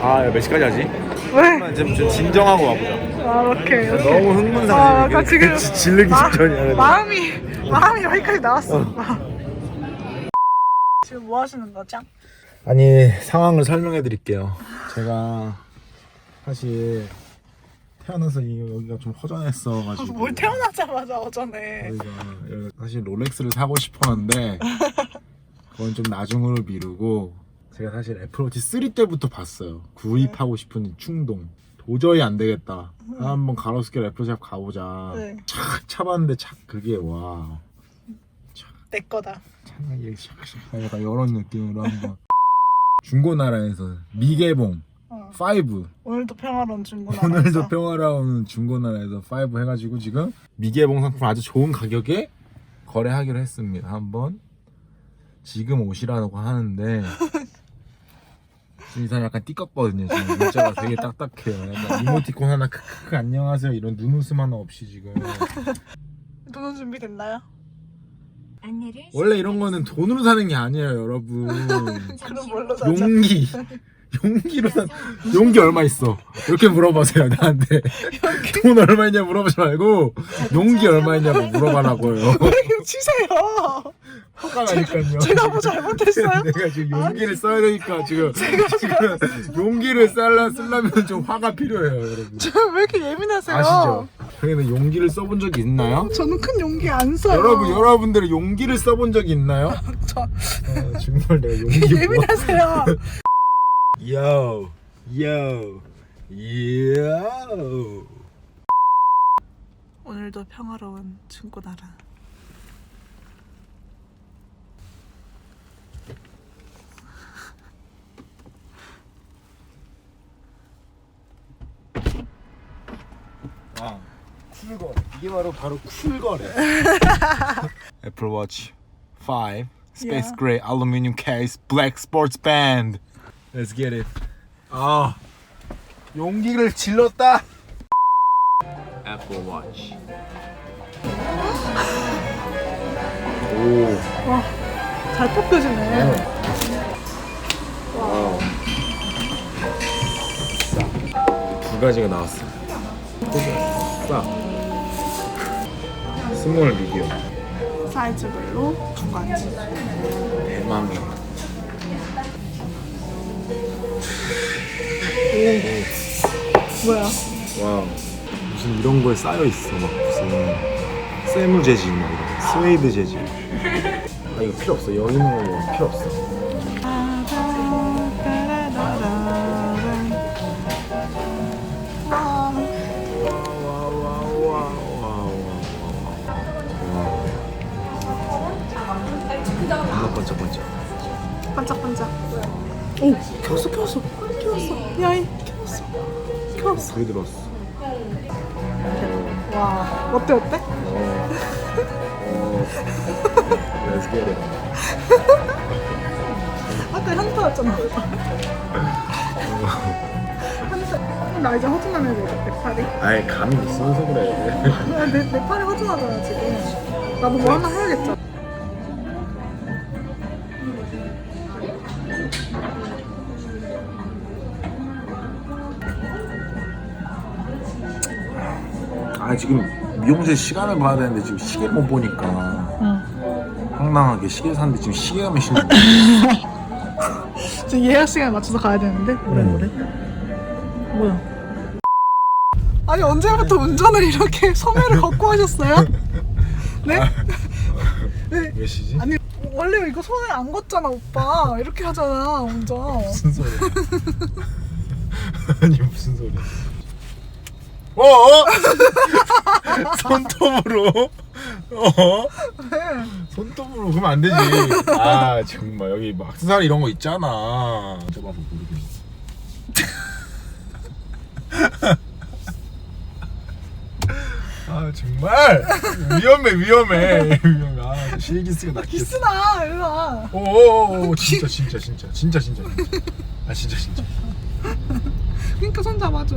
아, 몇 시까지 하지? 왜? 좀, 좀 진정하고 와보자. 아 오케이 오케이. 너무 아, 흥분상해. 나 지금 질르기 마- 직전이야. 마음이 마음이 여기까지 나왔어. 지금 뭐 하시는 거죠? 아니 상황을 설명해 드릴게요. 제가 사실 태어나서 이- 여기가 좀 허전했어가지고 뭘 태어나자마자 어전에. 사실 롤렉스를 사고 싶었는데 그건 좀 나중으로 미루고 제가 사실 애플워치 3 때부터 봤어요. 구입하고 싶은 충동. 도저히 안 되겠다. 한번 가로수길 애플샵 가보자. 네. 착 차봤는데 착 그게 와. 내 거다. 차라리 샥샥 약간 이런 느낌으로 한번 중고나라에서 미개봉 어. 5 오늘도 평화로운 중고나. 오늘도 평화로운 중고나라에서 5 해가지고 지금 미개봉 상품 아주 좋은 가격에 거래하기로 했습니다. 한번 지금 오시라고 하는데 지금 이 사람 약간 띠껍거든요. 지금 문자가 되게 딱딱해요. 약간 이모티콘 하나 크크크 안녕하세요 이런 눈웃음 하나 없이 지금 돈은 준비됐나요? 원래 이런 거는 돈으로 사는 게 아니에요, 여러분. 그럼 뭘로 사자? 용기 용기로 산 용기 얼마 있어 이렇게 물어보세요 나한테 돈 얼마 있냐 물어보지 말고 용기 얼마 있냐고 물어봐라고요 왜 치세요? 화가 나니까요 제가 뭐 잘못했어요? 내가 지금 용기를 써야 되니까 지금 지금 용기를 쓸라 쓰려면 좀 화가 필요해요 여러분 저왜 이렇게 예민하세요? 아시죠? 형님은 용기를 써본 적이 있나요? 저는 큰 용기 안 써요. 여러분 여러분들은 용기를 써본 적이 있나요? 저 어, 정말 내가 용기 뭐 예민하세요. Yo, yo, yo. 오늘도 평화로운 중고 나라. 아, 쿨거래. 이게 바로 바로 쿨거래. 애플 워치 5 Space Yeah. Gray Aluminum Case Black Sports Band. Let's get it. 아, 용기를 질렀다. Apple Watch. 오. 잘. 와우. 싸. 두 가지가 나왔어. 싸. 스몰 미디엄. 사이즈별로 두 가지. 대망의. 뭐야? 와우. 무슨 이런 거에 쌓여 있어. 막 무슨 세무 재질 막 이런. 스웨이드 재질. 아 이거 필요 없어. 여기 있는 거 필요 없어. 와와와와와와 번쩍번쩍 반짝반짝. 오, 켰어, 켰어, 켰어. 야 이, 켰어, 켰어. 불이 들었어 와, 어때, 어때? Let's get it 아까 현타였잖아. 현타. 나 이제 허전하네, 내, 내 팔이. 아이 감이 있어서 그래 아, 내, 내 팔이 허전하잖아, 지금. 나도 뭐 하나 해야겠죠. 아 지금 미용실 시간을 봐야 되는데 지금 시계를 못 보니까 응. 황당하게 시계 샀는데 지금 시계가 몇 시인지 지금 예약 시간에 맞춰서 가야 되는데 뭐래 뭐래 뭐야 아니 언제부터 운전을 이렇게 소매를 걷고 하셨어요? 네? 네? 몇 시지? 아니 원래 이거 손을 안 걷잖아 오빠 이렇게 하잖아 운전 무슨 소리야 아니 무슨 소리야 어? 어? 손톱으로? 어? 네. 손톱으로 그러면 안 되지. 아. 정말. 여기 막 악세사리 이런 거 있잖아. 좁아서 모르겠어 아 정말. 위험해 위험해. 위험해. 아 실기스가 낚였어. 기스나 일로 와. 오오오. 진짜 진짜 진짜. 진짜 진짜 진짜. 아 진짜 진짜. 그러니까 손 잡아줘